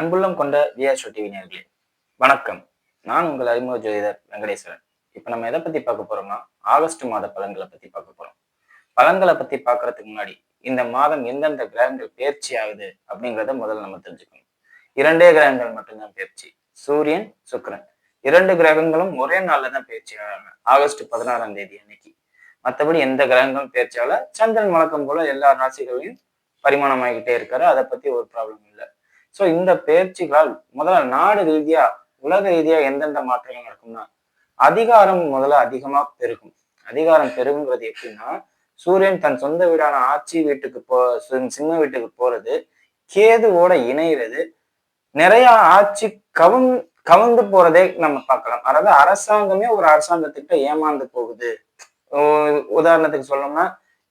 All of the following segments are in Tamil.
அன்புள்ளம் கொண்ட விஆர்ஷோ டிவி நேர்களே வணக்கம். நான் உங்கள் அறிமுக ஜோதிடர் வெங்கடேஸ்வரன். இப்போ நம்ம எதை பத்தி பார்க்க போறோம்னா ஆகஸ்ட் மாத பலன்களை பத்தி பார்க்க போறோம். பலன்களை பத்தி பார்க்கறதுக்கு முன்னாடி இந்த மாதம் எந்தெந்த கிரகங்கள் பயிற்சி ஆகுது அப்படிங்கிறத முதல்ல நம்ம தெரிஞ்சுக்கணும். இரண்டே கிரகங்கள் மட்டும்தான் பயிற்சி. சூரியன் சுக்கரன். இரண்டு கிரகங்களும் ஒரே நாள்ல தான் பயிற்சி ஆகிறாங்க. ஆகஸ்ட் பதினாறாம் தேதி அன்னைக்கு. மற்றபடி எந்த கிரகங்களும் பயிற்சியால சந்திரன் வழக்கம் போல எல்லா ராசிகளையும் பரிமாணம் ஆகிக்கிட்டே இருக்காரு. அதை பத்தி ஒரு ப்ராப்ளம் இல்லை. ஸோ இந்த பயிற்சிகளால் முதல்ல நாடு ரீதியா உலக ரீதியா எந்தெந்த மாற்றங்கள் நடக்கும்னா அதிகாரம் முதல்ல அதிகமா பெருகும். அதிகாரம் பெருகுங்கிறது எப்படின்னா சூரியன் தன் சொந்த வீடான ஆட்சி வீட்டுக்கு போ சிம்ம வீட்டுக்கு போறது கேதுவோட இணைகிறது நிறைய ஆட்சி கவுன் கவுந்து போறதே நம்ம பார்க்கலாம். அதாவது அரசாங்கமே ஒரு அரசாங்கத்துக்கிட்ட ஏமாந்து போகுது. உதாரணத்துக்கு சொல்லணும்னா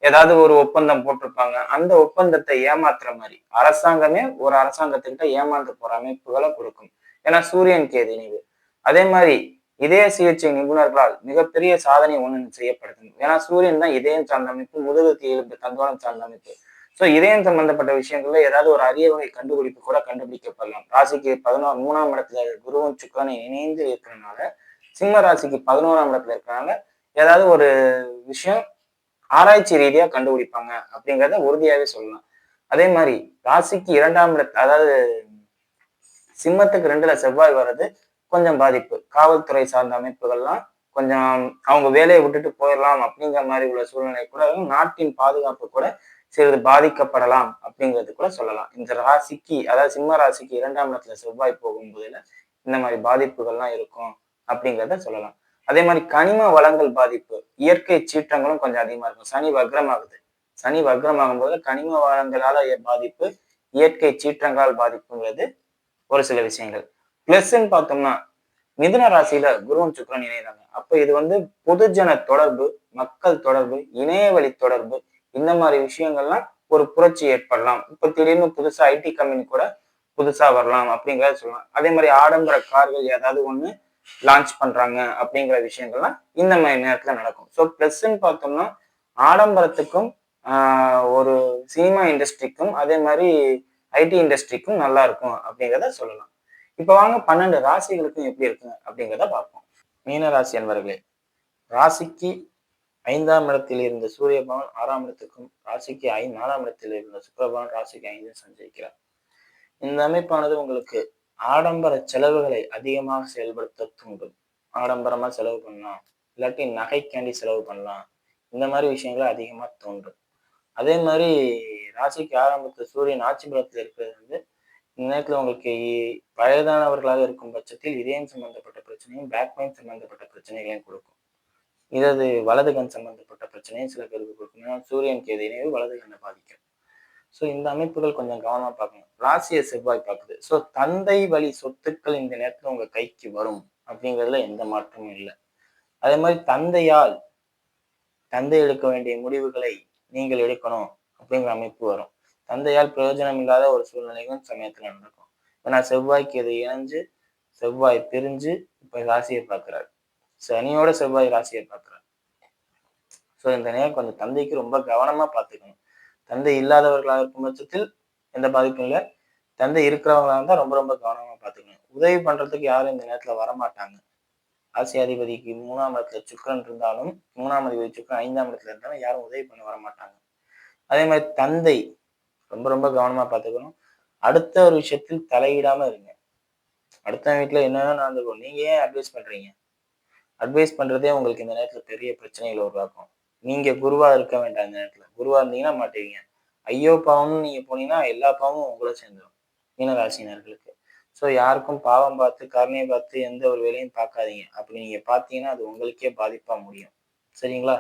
ஏதாவது ஒரு ஒப்பந்தம் போட்டிருப்பாங்க. அந்த ஒப்பந்தத்தை ஏமாத்துற மாதிரி அரசாங்கமே ஒரு அரசாங்கத்துக்கிட்ட ஏமாந்து போற அமைப்புகளை கொடுக்கும். ஏன்னா சூரியன் கேது இணைவு. அதே மாதிரி இதய சிகிச்சை நிபுணர்களால் மிகப்பெரிய சாதனை ஒன்று செய்யப்படுது. ஏன்னா சூரியன் தான் இதயம் சார்ந்த அமைப்பு முதுகு எலும்பு தந்தோரம் சார்ந்த அமைப்பு. ஸோ இதயம் சம்பந்தப்பட்ட விஷயங்கள்ல ஏதாவது ஒரு அரிய வகை கண்டுபிடிப்பு கூட கண்டுபிடிக்கப்படலாம். ராசிக்கு பதினோரு மூணாம் இடத்துல குருவும் சுக்கிரனும் இணைந்து இருக்கிறதுனால சிம்ம ராசிக்கு பதினோராம் இடத்துல இருக்கிறனால ஏதாவது ஒரு விஷயம் ஆராய்ச்சி ரீதியா கண்டுபிடிப்பாங்க அப்படிங்கிறத உறுதியாவே சொல்லலாம். அதே மாதிரி ராசிக்கு இரண்டாம் இடத்து அதாவது சிம்மத்துக்கு ரெண்டுல செவ்வாய் வர்றது கொஞ்சம் பாதிப்பு. காவல்துறை சார்ந்த அமைப்புகள்லாம் கொஞ்சம் அவங்க வேலையை விட்டுட்டு போயிடலாம் அப்படிங்கிற மாதிரி உள்ள சூழ்நிலை கூட நாட்டின் பாதுகாப்பு கூட சிறிது பாதிக்கப்படலாம் அப்படிங்கிறது கூட சொல்லலாம். இந்த ராசிக்கு அதாவது சிம்ம ராசிக்கு இரண்டாம் இடத்துல செவ்வாய் போகும்போதுல இந்த மாதிரி பாதிப்புகள்லாம் இருக்கும் அப்படிங்கிறத சொல்லலாம். அதே மாதிரி கனிம வளங்கள் பாதிப்பு இயற்கை சீற்றங்களும் கொஞ்சம் அதிகமா இருக்கும். சனி வக்ரமாகுது. சனி வக்ரமாகும் போது கனிம வளங்களால பாதிப்பு இயற்கை சீற்றங்களால் பாதிப்புங்கிறது ஒரு சில விஷயங்கள். பிளஸ்ன்னு பார்த்தோம்னா மிதுன ராசியில குருவன் சுக்கரன் இணையதாங்க அப்ப இது வந்து பொதுஜன தொடர்பு மக்கள் தொடர்பு இணையவழி தொடர்பு இந்த மாதிரி விஷயங்கள்லாம் ஒரு புரட்சி ஏற்படலாம். இப்ப திடீர்னு புதுசா ஐடி கம்பெனி கூட புதுசா வரலாம் அப்படிங்கிறத சொல்லலாம். அதே மாதிரி ஆடம்பர கார்கள் ஏதாவது ஒண்ணு லான்ச் பண்றாங்க அப்படிங்கிற விஷயங்கள்லாம் இந்த மாதிரி நேரத்துல நடக்கும். ஸோ ப்ளஸ்ன்னு பார்த்தோம்னா ஆடம்பரத்துக்கும் ஆஹ் ஒரு சினிமா இண்டஸ்ட்ரிக்கும் அதே மாதிரி ஐடி இண்டஸ்ட்ரிக்கும் நல்லா இருக்கும் அப்படிங்கிறத சொல்லலாம். இப்போ வாங்க பன்னெண்டு ராசிகளுக்கும் எப்படி இருக்கு அப்படிங்கிறத பார்ப்போம். மீன ராசி அன்பர்களே ராசிக்கு ஐந்தாம் இடத்தில் இருந்த சூரிய பவன் ஆறாம் இடத்துக்கும் ராசிக்கு ஐ நாலாம் இடத்தில் இருந்த சுக்கரபவன் ராசிக்கு ஐந்து சஞ்சரிக்கிறார். இந்த அமைப்பானது உங்களுக்கு ஆடம்பர செலவுகளை அதிகமாக செயல்படுத்த தூண்டும். ஆடம்பரமா செலவு பண்ணலாம். இல்லாட்டி நகைக்காண்டி செலவு பண்ணலாம். இந்த மாதிரி விஷயங்களை அதிகமா தோன்றும் அதே மாதிரி ராசிக்கு ஆரம்பத்தில் சூரியன் ஆட்சி பலத்தில் இருக்கிறது வந்து இந்த நேரத்தில் உங்களுக்கு வயதானவர்களாக இருக்கும் பட்சத்தில் இதயம் சம்பந்தப்பட்ட பிரச்சனையும் பேக் பெயின் சம்பந்தப்பட்ட பிரச்சனைகளையும் கொடுக்கும். இதது வலது கண் சம்பந்தப்பட்ட பிரச்சனையும் சில பேருக்கு கொடுக்கும். ஏன்னா சூரியன் கேது இணைவு வலது கண்ணை பாதிக்கும். ஸோ இந்த அமைப்புகள் கொஞ்சம் கவனமாக பார்க்கணும். ராசியை செவ்வாய் பார்க்குது. ஸோ தந்தை வழி சொத்துக்கள் இந்த நேரத்தில் உங்க கைக்கு வரும் அப்படிங்கிறதுல எந்த மாற்றமும் இல்லை. அதே மாதிரி தந்தையால் தந்தை எடுக்க வேண்டிய முடிவுகளை நீங்கள் எடுக்கணும் அப்படிங்கிற அமைப்பு வரும். தந்தையால் பிரயோஜனம் இல்லாத ஒரு சூழ்நிலையும் சமயத்துல நடக்கும். ஏன்னா செவ்வாய்க்கு இது இணைஞ்சு செவ்வாய் பிரிஞ்சு இப்ப ராசியை பார்க்குறாரு. சனியோட செவ்வாய் ராசியை பார்க்கிறார். ஸோ இந்த நேரம் கொஞ்சம் தந்தைக்கு ரொம்ப கவனமா பார்த்துக்கணும். தந்தை இல்லாதவர்களாக இருக்கும் பட்சத்தில் எந்த பாதிப்பும் இல்லை. தந்தை இருக்கிறவங்களா இருந்தால் ரொம்ப ரொம்ப கவனமாக பார்த்துக்கணும் உதவி பண்ணுறதுக்கு யாரும் இந்த நேரத்தில் வரமாட்டாங்க. அதிபதிக்கு மூணாம் இடத்துல சுக்கரன் இருந்தாலும் மூணாம் அதிபதி சுக்கரன் ஐந்தாம் இடத்துல இருந்தாலும் யாரும் உதவி பண்ண வர மாட்டாங்க அதே மாதிரி தந்தை ரொம்ப ரொம்ப கவனமாக பார்த்துக்கணும் அடுத்த ஒரு விஷயத்தில் தலையிடாமல் இருங்க. அடுத்த வீட்டில் என்னென்ன நடந்துக்கும் நீங்கள் ஏன் அட்வைஸ் பண்ணுறீங்க அட்வைஸ் பண்ணுறதே உங்களுக்கு இந்த நேரத்தில் பெரிய பிரச்சனைகளை உருவாக்கும். நீங்கள் குருவாக இருக்க வேண்டாம் இந்த நேரத்தில். குருவாக இருந்தீங்கன்னா மாட்டீங்க ஐயோ பாவம்னு நீங்க போனீங்கன்னா எல்லா பாவமும் உங்களை சேர்ந்துடும் மீனராசினர்களுக்கு ஸோ யாருக்கும் பாவம் பார்த்து கருணையை பார்த்து எந்த ஒரு வேலையும் பார்க்காதீங்க. அப்படி நீங்க பார்த்தீங்கன்னா அது உங்களுக்கே பாதிப்பா முடியும். சரிங்களா?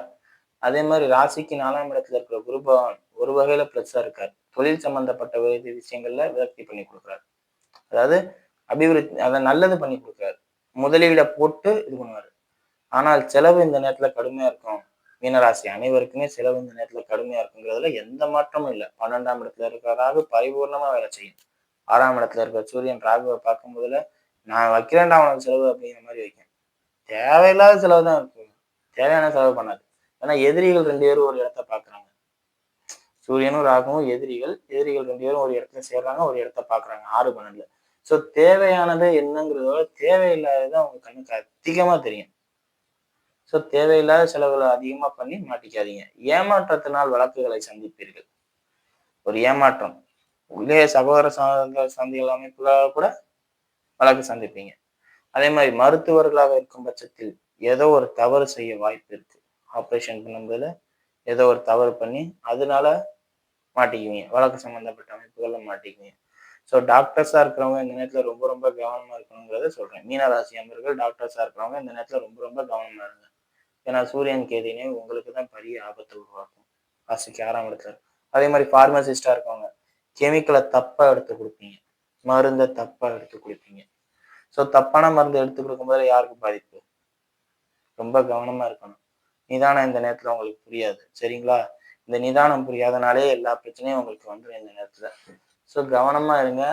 அதே மாதிரி ராசிக்கு நாலாம் இடத்துல இருக்கிற குரு பகவான் ஒரு வகையில பிளஸ்ஸா இருக்கார். தொழில் சம்பந்தப்பட்ட விஷயங்கள்ல விரக்தி பண்ணி கொடுக்குறாரு. அதாவது அபிவிருத்தி அதை நல்லது பண்ணி கொடுக்குறாரு. முதலீட போட்டு இது பண்ணுவாரு. ஆனால் செலவு இந்த நேரத்துல கடுமையா இருக்கும். மீனராசி அனைவருக்குமே செலவு இந்த நேரத்துல கடுமையா இருக்குங்கிறதுல எந்த மாற்றமும் இல்லை. பன்னெண்டாம் இடத்துல இருக்கிற ராகு பரிபூர்ணமா வேலை செய்யும். ஆறாம் இடத்துல இருக்கிற சூரியன் ராகுவை பார்க்கும் போதுல நான் வைக்கிறேன்டா அவனுக்கு செலவு அப்படிங்கிற மாதிரி வைக்கும். தேவையில்லாத செலவு தான் இருக்கும் தேவையான செலவு பண்ணாது. ஏன்னா எதிரிகள் ரெண்டு பேரும் ஒரு இடத்த பாக்குறாங்க சூரியனும் ராகுவும் எதிரிகள் எதிரிகள் ரெண்டு பேரும் ஒரு இடத்துல சேர்றாங்க ஒரு இடத்த பாக்குறாங்க ஆறு பன்னெண்டுல. ஸோ தேவையானது என்னங்கிறதோட தேவையில்லாதது அவங்க கண்ணுக்கு அதிகமா தெரியும். ஸோ தேவையில்லாத செலவுகளை அதிகமாக பண்ணி மாட்டிக்காதீங்க. ஏமாற்றத்தினால் வழக்குகளை சந்திப்பீர்கள். ஒரு ஏமாற்றம். உள்ளே சகோதர சார்ந்த சந்திகள் அமைப்புகளால் கூட வழக்கு சந்திப்பீங்க. அதே மாதிரி மருத்துவர்களாக இருக்கும் பட்சத்தில் ஏதோ ஒரு தவறு செய்ய வாய்ப்பு இருக்கு. ஆப்ரேஷன் பண்ணும்போது ஏதோ ஒரு தவறு பண்ணி அதனால மாட்டிக்குவீங்க. வழக்கு சம்மந்தப்பட்ட அமைப்புகள்ல மாட்டிக்குவீங்க. ஸோ டாக்டர்ஸாக இருக்கிறவங்க இந்த நேரத்தில் ரொம்ப ரொம்ப கவனமாக இருக்கணுங்கிறத சொல்கிறேன் மீனராசி அன்பர்கள் டாக்டர்ஸாக இருக்கிறவங்க இந்த நேரத்தில் ரொம்ப ரொம்ப கவனமாக இருங்க. ஏன்னா சூரியன் கேதினே உங்களுக்கு தான் பெரிய ஆபத்தை உருவாக்கும். ராசிக்கு ஆறாம் இடத்துல அதே மாதிரி ஃபார்மசிஸ்டா இருக்கவங்க கெமிக்கலை தப்பா எடுத்து கொடுப்பீங்க. மருந்தை தப்பா எடுத்து கொடுப்பீங்க. ஸோ தப்பான மருந்து எடுத்து கொடுக்கும்போது யாருக்கு பாதிப்பு? ரொம்ப கவனமா இருக்கணும். நிதானம் இந்த நேரத்துல உங்களுக்கு புரியாது. சரிங்களா? இந்த நிதானம் புரியாதனாலே எல்லா பிரச்சனையும் உங்களுக்கு வந்துடும் இந்த நேரத்துல. ஸோ கவனமா இருங்க.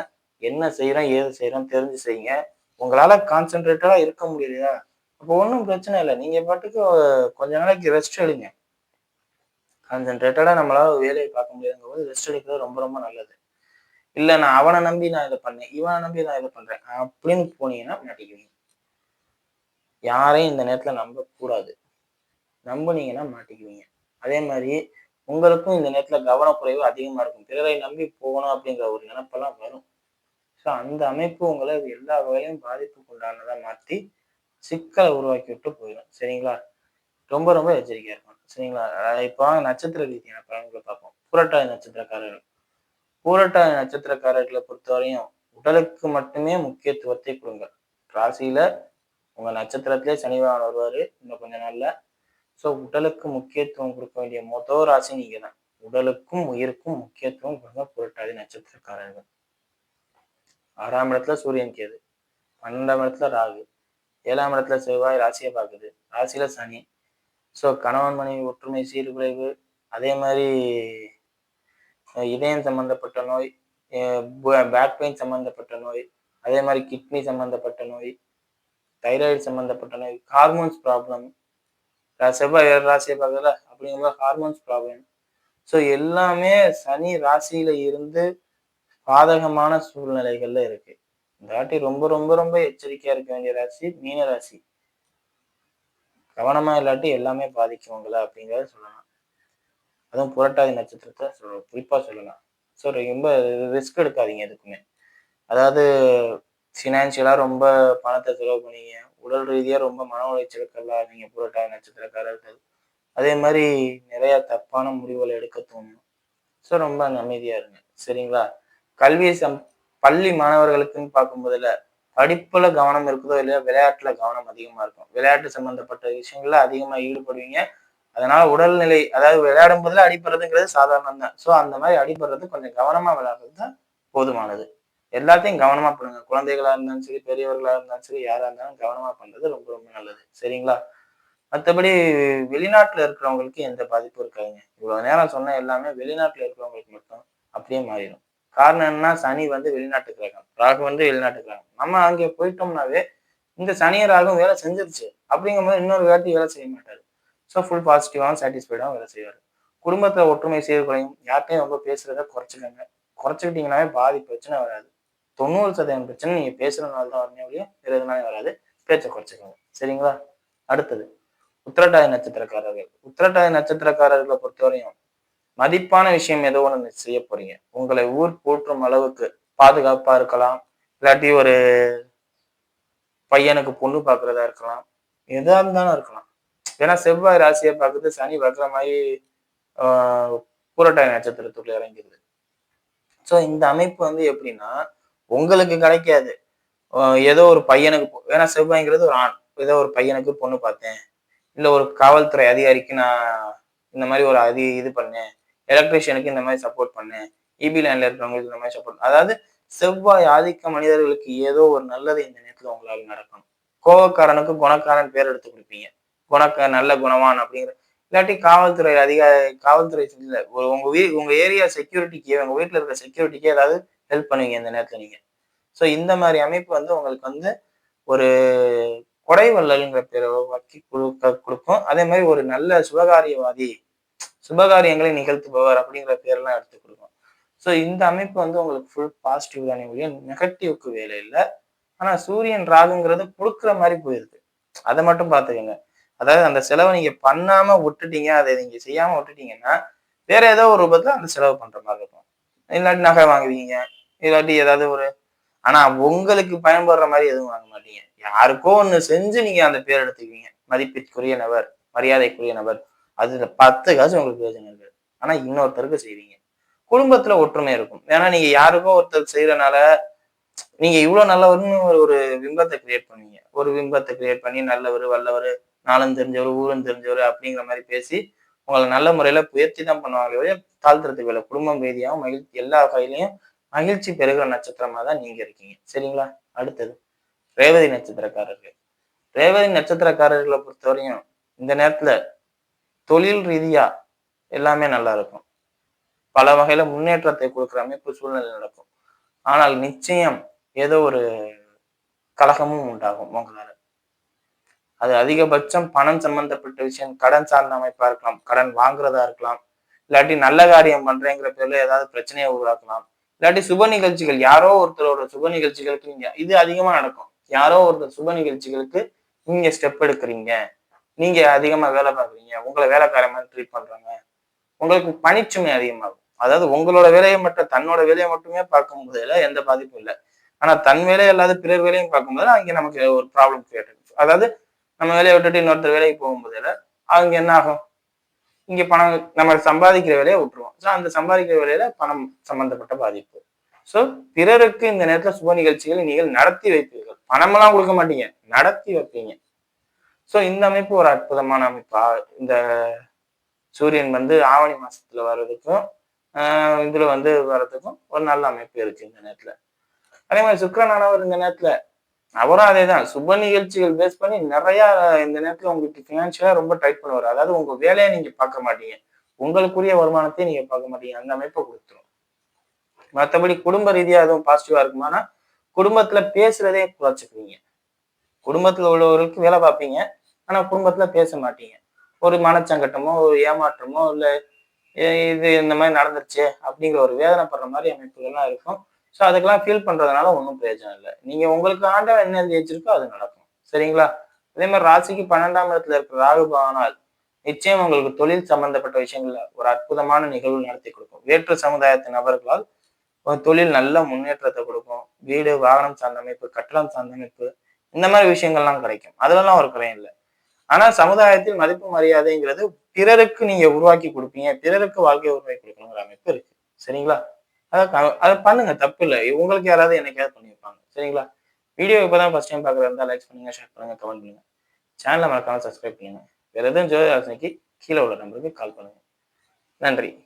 என்ன செய்யறோம் ஏது செய்யறோம் தெரிஞ்சு செய்யுங்க. உங்களால கான்சென்ட்ரேட்டடா இருக்க முடியலையா? அப்போ ஒன்றும் பிரச்சனை இல்லை. நீங்க பாட்டுக்கு கொஞ்ச நாளைக்கு ரெஸ்ட் எடுங்க. கான்சென்ட்ரேட்டடாக நம்மளால வேலையை பார்க்க முடியாதுங்க போது ரெஸ்ட் எடுக்கிறது ரொம்ப ரொம்ப நல்லது. இல்லை நான் அவனை நம்பி நான் இதை பண்ணேன் இவனை நம்பி நான் இதை பண்றேன் அப்படின்னு போனீங்கன்னா மாட்டிக்குவீங்க யாரையும் இந்த நேரத்துல நம்ப கூடாது நம்புனீங்கன்னா மாட்டிக்குவீங்க. அதே மாதிரி உங்களுக்கும் இந்த நேரத்துல கவனக்குறைவு அதிகமா இருக்கும். பிறரை நம்பி போகணும் அப்படிங்கிற ஒரு நினைப்பெல்லாம் வரும். ஸோ அந்த அமைப்பு உங்களை எல்லா வகையிலும் பாதிப்புக்குண்டானதாக மாற்றி சிக்கலை உருவாக்கி விட்டு போயிடும். சரிங்களா? ரொம்ப ரொம்ப எச்சரிக்கையா இருக்கும் சரிங்களா? இப்போ நட்சத்திர ரீதியான பலன்களை பார்ப்போம். புரட்டாதி நட்சத்திரக்காரர்கள். பூரட்டாதி நட்சத்திரக்காரர்களை பொறுத்தவரையும் உடலுக்கு மட்டுமே முக்கியத்துவத்தை கொடுங்க ராசியில உங்க நட்சத்திரத்திலே சனி வருவாரு. இன்னும் கொஞ்ச நாள்ல. ஸோ உடலுக்கு முக்கியத்துவம் கொடுக்க வேண்டிய மொதல் ராசி நீங்க தான் உடலுக்கும் உயிருக்கும் முக்கியத்துவம் கொடுங்க புரட்டாதி நட்சத்திரக்காரர்கள். ஆறாம் இடத்துல சூரியன் கேது. பன்னெண்டாம் இடத்துல ராகு. ஏழாம் இடத்துல செவ்வாய் ராசியை பார்க்குது. ராசியில சனி. ஸோ கணவன் மனைவி ஒற்றுமை சீர்குலைவு அதே மாதிரி இதயம் சம்மந்தப்பட்ட நோய் பேக் பெயின் சம்மந்தப்பட்ட நோய் அதே மாதிரி கிட்னி சம்மந்தப்பட்ட நோய் தைராய்டு சம்மந்தப்பட்ட நோய் ஹார்மோன்ஸ் ப்ராப்ளம் செவ்வாய் ராசியை பார்க்கல அப்படிங்கும்போது ஹார்மோன்ஸ் ப்ராப்ளம் ஸோ எல்லாமே சனி ராசியில இருந்து பாதகமான சூழ்நிலைகள்ல இருக்கு. இந்த வாட்டி ரொம்ப ரொம்ப ரொம்ப எச்சரிக்கையா இருக்க வேண்டிய ராசி மீன ராசி. கவனமா இல்லாட்டி எல்லாமே பாதிக்கும் உங்களை அப்படிங்கிறத சொல்லலாம். அதுவும் புரட்டாதி நட்சத்திரத்தை சொல்ல குறிப்பா சொல்லலாம். ஸோ ரொம்ப ரிஸ்க் எடுக்காதீங்க எதுக்குமே. அதாவது ஃபினான்ஷியலா ரொம்ப பணத்தை செலவு பண்ணீங்க. உடல் ரீதியா ரொம்ப மன உளைச்சலுக்கெல்லாம் நீங்க புரட்டாதி நட்சத்திரக்காரர்கள். அதே மாதிரி நிறைய தப்பான முடிவுகளை எடுக்க தோணும். ஸோ ரொம்ப அமைதியா இருங்க. சரிங்களா? கல்வி சம் பள்ளி மாணவர்களுக்குன்னு பார்க்கும்போதுல படிப்புல கவனம் இருக்குதோ இல்லையோ விளையாட்டுல கவனம் அதிகமா இருக்கும். விளையாட்டு சம்பந்தப்பட்ட விஷயங்கள்ல அதிகமா ஈடுபடுவீங்க. அதனால உடல்நிலை அதாவது விளையாடும் போதுல அடிப்படுறதுங்கிறது சாதாரணம் தான் ஸோ அந்த மாதிரி அடிப்படுறது கொஞ்சம் கவனமா விளையாடுறது தான் போதுமானது. எல்லாத்தையும் கவனமா பண்ணுங்க. குழந்தைகளா இருந்தாலும் சரி பெரியவர்களா இருந்தாலும் சரி யாரா இருந்தாலும் கவனமா பண்றது ரொம்ப ரொம்ப நல்லது. சரிங்களா? மற்றபடி வெளிநாட்டுல இருக்கிறவங்களுக்கு எந்த பாதிப்பும் இருக்காதுங்க. இவ்வளவு நேரம் சொன்ன எல்லாமே வெளிநாட்டுல இருக்கிறவங்களுக்கு மட்டும் அப்படியே மாறிடும். காரணம் என்னன்னா சனி வந்து வெளிநாட்டு கிரகம். ராகு வந்து வெளிநாட்டு கிரகம். நம்ம அங்கே போயிட்டோம்னாவே இந்த சனிய ராகும் வேலை செஞ்சிருச்சு. அப்படிங்கும் போது இன்னொரு வாட்டி வேலை செய்ய மாட்டாரு. ஸோ ஃபுல் பாசிட்டிவாகவும் சாட்டிஸ்ஃபைடாகவும் வேலை செய்வார். குடும்பத்தில் ஒற்றுமை சீர்குலையும் யார்ட்டையும் ரொம்ப பேசுறத குறைச்சிக்கோங்க. குறைச்சிக்கிட்டீங்கன்னாவே பாதி பிரச்சனை வராது. தொண்ணூறு சதவீதம் பிரச்சனை நீங்கள் பேசுறதுனால தான் வரணும் ஒழிய வேறு எதுனாலே வராது. பேச்சை குறைச்சிக்கோங்க. சரிங்களா? அடுத்தது உத்திரட்டாதி நட்சத்திரக்காரர்கள். உத்திரட்டாதி நட்சத்திரக்காரர்களை பொறுத்தவரையும் மதிப்பான விஷயம் ஏதோ ஒன்று செய்ய போறீங்க. உங்களை ஊர் போற்றும் அளவுக்கு பாதுகாப்பா இருக்கலாம். இல்லாட்டி ஒரு பையனுக்கு பொண்ணு பார்க்கறதா இருக்கலாம். எதா இருந்தாலும் இருக்கலாம். ஏன்னா செவ்வாய் ராசியை பார்க்குறது சனி பார்க்குற மாதிரி பூரட்டாதி நட்சத்திரத்துக்குள்ள இறங்கிடுது ஸோ இந்த அமைப்பு வந்து எப்படின்னா உங்களுக்கு கிடைக்காது. ஏதோ ஒரு பையனுக்கு ஏன்னா செவ்வாய்ங்கிறது ஒரு ஆண். ஏதோ ஒரு பையனுக்கு பொண்ணு பார்த்தேன். இல்லை ஒரு காவல்துறை அதிகாரிக்கு நான் இந்த மாதிரி ஒரு அதி இது பண்ணேன். எலக்ட்ரிஷியனுக்கு இந்த மாதிரி சப்போர்ட் பண்ணு. இபி லைன்ல இருக்கிறவங்களுக்கு இந்த மாதிரி சப்போர்ட் அதாவது செவ்வாய் ஆதிக்க மனிதர்களுக்கு ஏதோ ஒரு நல்லது இந்த நேரத்துல உங்களால் நடக்கணும். கோவக்காரனுக்கு குணக்காரன் பேர் எடுத்து கொடுப்பீங்க. குணக்க நல்ல குணவான் அப்படிங்கிற இல்லாட்டி காவல்துறை அதிகாரி காவல்துறை இல்லை. உங்க வீ உங்க ஏரியா செக்யூரிட்டிக்கு உங்க வீட்டில் இருக்க செக்யூரிட்டிக்கு ஏதாவது ஹெல்ப் பண்ணுவீங்க இந்த நேரத்தில் நீங்க. ஸோ இந்த மாதிரி அமைப்பு வந்து உங்களுக்கு வந்து ஒரு கொடை வள்ளல்ங்கிற பேரை வாக்கி கொடுக்க கொடுக்கும். அதே மாதிரி ஒரு நல்ல சுபகாரியவாதி சுபகாரியங்களை நிகழ்த்துபவர் அப்படிங்கிற பேரெல்லாம் எடுத்து கொடுக்கும் ஸோ இந்த அமைப்பு வந்து உங்களுக்கு ஃபுல் பாசிட்டிவ் தானே ஒழிய நெகட்டிவ்க்கு வேலை இல்லை. ஆனால் சூரியன் ராகுங்கிறது கொடுக்குற மாதிரி போயிருது அதை மட்டும் பார்த்துக்கோங்க. அதாவது அந்த செலவை நீங்கள் பண்ணாமல் விட்டுட்டீங்க அதை நீங்கள் செய்யாமல் விட்டுட்டீங்கன்னா வேற ஏதோ ஒரு ரூபத்தில் அந்த செலவு பண்ணுற மாதிரி இருக்கும். இல்லாட்டி நகை வாங்குவீங்க இல்லாட்டி ஏதாவது ஒரு ஆனால் உங்களுக்கு பயன்படுற மாதிரி எதுவும் வாங்க மாட்டீங்க. யாருக்கோ ஒன்று செஞ்சு நீங்கள் அந்த பேர் எடுத்துக்குவீங்க. மதிப்பிற்குரிய நபர் மரியாதைக்குரிய நபர். அதுல பத்து காசு உங்களுக்கு பிரயோஜனம் இருக்கு ஆனா இன்னொருத்தருக்கு செய்வீங்க. குடும்பத்துல ஒற்றுமை இருக்கும். ஏன்னா நீங்க யாருக்கோ ஒருத்தர் செய்யறனால நீங்க இவ்வளவு நல்லவர்னு ஒரு பிம்பத்தை கிரியேட் பண்ணுவீங்க ஒரு பிம்பத்தை கிரியேட் பண்ணி நல்லவர் வல்லவர் நாளும் தெரிஞ்சவர் ஊரும் தெரிஞ்சவர் அப்படிங்கிற மாதிரி பேசி உங்களை நல்ல முறையில உயர்த்தி தான் பண்ணுவாங்க தாழ்த்துறதுக்கு வேலை. குடும்பம் ரீதியாகவும் மகிழ்ச்சி எல்லா வகையிலையும் மகிழ்ச்சி பெறுகிற நட்சத்திரமா தான் நீங்க இருக்கீங்க. சரிங்களா? அடுத்தது ரேவதி நட்சத்திரக்காரர்கள். ரேவதி நட்சத்திரக்காரர்களை பொறுத்தவரையும் இந்த நேரத்துல தொழில் ரீதியா எல்லாமே நல்லா இருக்கும். பல வகையில முன்னேற்றத்தை கொடுக்குற அமைப்பு சூழ்நிலை நடக்கும். ஆனால் நிச்சயம் ஏதோ ஒரு கலகமும் உண்டாகும் உங்களால. அது அதிகபட்சம் பணம் சம்பந்தப்பட்ட விஷயம் கடன் சார்ந்த அமைப்பா இருக்கலாம் கடன் வாங்குறதா இருக்கலாம் இல்லாட்டி நல்ல காரியம் பண்றேங்கிற பேர்ல ஏதாவது பிரச்சனையை உருவாக்கலாம். இல்லாட்டி சுப நிகழ்ச்சிகள் யாரோ ஒருத்தரோட சுப நிகழ்ச்சிகளுக்கு நீங்க இது அதிகமா நடக்கும். யாரோ ஒருத்தர் சுப நிகழ்ச்சிகளுக்கு நீங்க ஸ்டெப் எடுக்கிறீங்க. நீங்க அதிகமா வேலை பார்க்குறீங்க உங்களை வேலைக்கார மாதிரி ட்ரீட் பண்றாங்க. உங்களுக்கு பணிச்சுமை அதிகமாகும். அதாவது உங்களோட வேலையை மட்டும் தன்னோட வேலையை மட்டுமே பார்க்கும் போதுல எந்த பாதிப்பும் இல்லை. ஆனா தன் வேலையை இல்லாத பிறர் வேலையும் பார்க்கும்போது அங்கே நமக்கு ஒரு ப்ராப்ளம் கிரியேட் ஆகும். அதாவது நம்ம வேலையை விட்டுட்டு இன்னொருத்தர் வேலைக்கு போகும்போதுல அவங்க என்ன ஆகும்? இங்க பணம் நம்ம சம்பாதிக்கிற வேலையை விட்டுருவோம். ஸோ அந்த சம்பாதிக்கிற வேலையில பணம் சம்பந்தப்பட்ட பாதிப்பு. ஸோ பிறருக்கு இந்த நேரத்துல சுப நிகழ்ச்சிகளை நீங்கள் நடத்தி வைப்பீர்கள். பணமெல்லாம் கொடுக்க மாட்டீங்க. நடத்தி வைப்பீங்க. ஸோ இந்த அமைப்பு ஒரு அற்புதமான அமைப்பா? இந்த சூரியன் வந்து ஆவணி மாசத்துல வர்றதுக்கும் ஆஹ் இதுல வந்து வர்றதுக்கும் ஒரு நல்ல அமைப்பு இருக்கு இந்த நேரத்துல. அதே மாதிரி சுக்கரனானவர் இந்த நேரத்துல அவரும் அதே தான் சுப நிகழ்ச்சிகள் பேஸ் பண்ணி நிறைய இந்த நேரத்துல உங்களுக்கு ஃபினான்ஷியலா ரொம்ப டைட் பண்ணுவார். அதாவது உங்க வேலையை நீங்க பார்க்க மாட்டீங்க. உங்களுக்குரிய வருமானத்தையும் நீங்க பார்க்க மாட்டீங்க. அந்த அமைப்பை கொடுத்துரும். மற்றபடி குடும்ப ரீதியா எதுவும் பாசிட்டிவா இருக்குமானா குடும்பத்துல பேசுறதே குறைச்சிக்குவீங்க. குடும்பத்துல உள்ளவர்களுக்கு வேலை பார்ப்பீங்க. ஆனா குடும்பத்துல பேச மாட்டீங்க. ஒரு மனச்சங்கட்டமோ ஒரு ஏமாற்றமோ இல்ல இது இந்த மாதிரி நடந்துருச்சு அப்படிங்கிற ஒரு வேதனைப்படுற மாதிரி அமைப்புகள்லாம் இருக்கும். ஸோ அதுக்கெல்லாம் ஃபீல் பண்றதுனால ஒன்றும் பிரயோஜனம் இல்லை. நீங்க உங்களுக்கு ஆண்டவன் என்ன எழுதி வச்சிருக்கோ அது நடக்கும். சரிங்களா? அதே மாதிரி ராசிக்கு பன்னெண்டாம் இடத்துல இருக்கிற ராகு பகவானால் நிச்சயம் உங்களுக்கு தொழில் சம்பந்தப்பட்ட விஷயங்கள்ல ஒரு அற்புதமான நிகழ்வு நடத்தி கொடுக்கும். வேற்று சமுதாயத்து நபர்களால் தொழில் நல்ல முன்னேற்றத்தை கொடுக்கும். வீடு வாகனம் சார்ந்த அமைப்பு கட்டடம் சார்ந்த அமைப்பு இந்த மாதிரி விஷயங்கள்லாம் கிடைக்கும். அதுலலாம் ஒரு குறையும் இல்லை. ஆனா சமுதாயத்தில் மதிப்பு மரியாதைங்கிறது பிறருக்கு நீங்க உருவாக்கி கொடுப்பீங்க. பிறருக்கு வாழ்க்கையை உருவாக்கி கொடுக்கணுங்கிற அமைப்பு இருக்கு. சரிங்களா? அதை அதை பண்ணுங்க. தப்பு இல்லை. உங்களுக்கு யாராவது என்னைக்காவது பண்ணியிருப்பாங்க. சரிங்களா? வீடியோ இப்போதான் ஃபர்ஸ்ட் டைம் பார்க்குறதா இருந்தால் லைக் பண்ணுங்க ஷேர் பண்ணுங்க கமெண்ட் பண்ணுங்க. சேனலை மறக்காம சப்ஸ்கிரைப் பண்ணுங்க. வேறு எதுவும் ஜோதி ஆசனைக்கு கீழே உள்ள நம்பருக்கு கால் பண்ணுங்க. நன்றி.